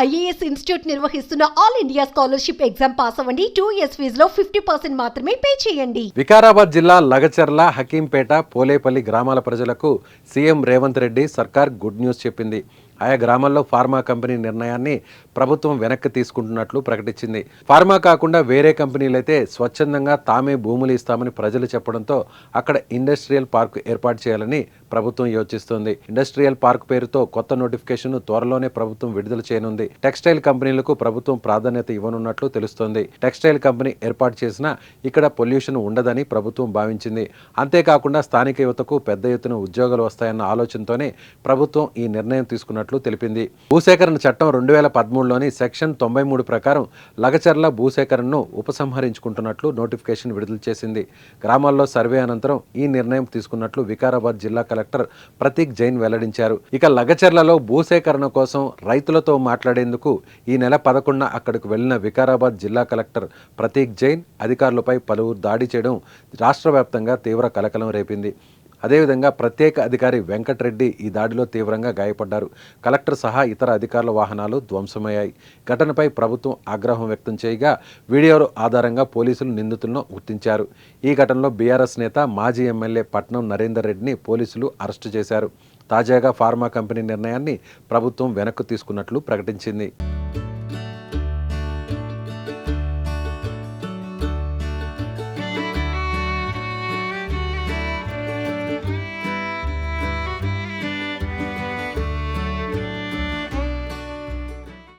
IAS institute నిర్వహిస్తున్న all India scholarship exam pass అవ్వండి. Two years ఫీజులో ఫిఫ్టీ పర్సెంట్ మాత్రమే పే చేయండి. వికారాబాద్ జిల్లా లగచర్ల హకీంపేట పోలేపల్లి గ్రామాల ప్రజలకు సీఎం రేవంత్ రెడ్డి సర్కార్ గుడ్ న్యూస్ చెప్పింది. ఆయా గ్రామాల్లో ఫార్మా కంపెనీ నిర్ణయాన్ని ప్రభుత్వం వెనక్కి తీసుకుంటున్నట్లు ప్రకటించింది. ఫార్మా కాకుండా వేరే కంపెనీలైతే స్వచ్ఛందంగా తామే భూములు ఇస్తామని ప్రజలు చెప్పడంతో అక్కడ ఇండస్ట్రియల్ పార్క్ ఏర్పాటు చేయాలని ప్రభుత్వం యోచిస్తోంది. ఇండస్ట్రియల్ పార్క్ పేరుతో కొత్త నోటిఫికేషన్ త్వరలోనే ప్రభుత్వం విడుదల చేయనుంది. టెక్స్టైల్ కంపెనీలకు ప్రభుత్వం ప్రాధాన్యత ఇవ్వనున్నట్లు తెలుస్తోంది. టెక్స్టైల్ కంపెనీ ఏర్పాటు చేసినా ఇక్కడ పొల్యూషన్ ఉండదని ప్రభుత్వం భావించింది. అంతేకాకుండా స్థానిక యువతకు పెద్ద ఎత్తున ఉద్యోగాలు వస్తాయన్న ఆలోచనతోనే ప్రభుత్వం ఈ నిర్ణయం తీసుకున్నట్లు తెలిపింది. భూసేకరణ చట్టం రెండు వేల పదమూడులోని సెక్షన్ తొంభై మూడు ప్రకారం లగచర్ల భూసేకరణను ఉపసంహరించుకుంటున్నట్లు నోటిఫికేషన్ విడుదల చేసింది. గ్రామాల్లో సర్వే అనంతరం ఈ నిర్ణయం తీసుకున్నట్లు వికారాబాద్ జిల్లా కలెక్టర్ ప్రతీక్ జైన్ వెల్లడించారు. ఇక లగచర్లలో భూసేకరణ కోసం రైతులతో మాట్లాడేందుకు ఈ నెల పదకొండున అక్కడికి వెళ్ళిన వికారాబాద్ జిల్లా కలెక్టర్ ప్రతీక్ జైన్ అధికారులపై పలువురు దాడి చేయడం రాష్ట్ర వ్యాప్తంగా తీవ్ర కలకలం రేపింది. అదేవిధంగా ప్రత్యేక అధికారి వెంకటరెడ్డి ఈ దాడిలో తీవ్రంగా గాయపడ్డారు. కలెక్టర్ సహా ఇతర అధికారుల వాహనాలు ధ్వంసమయ్యాయి. ఘటనపై ప్రభుత్వం ఆగ్రహం వ్యక్తం చేయగా వీడియోలు ఆధారంగా పోలీసులు నిందితులను గుర్తించారు. ఈ ఘటనలో బీఆర్ఎస్ నేత మాజీ ఎమ్మెల్యే పట్నం నరేందర్ రెడ్డిని పోలీసులు అరెస్టు చేశారు. తాజాగా ఫార్మా కంపెనీ నిర్ణయాన్ని ప్రభుత్వం వెనక్కు తీసుకున్నట్లు ప్రకటించింది.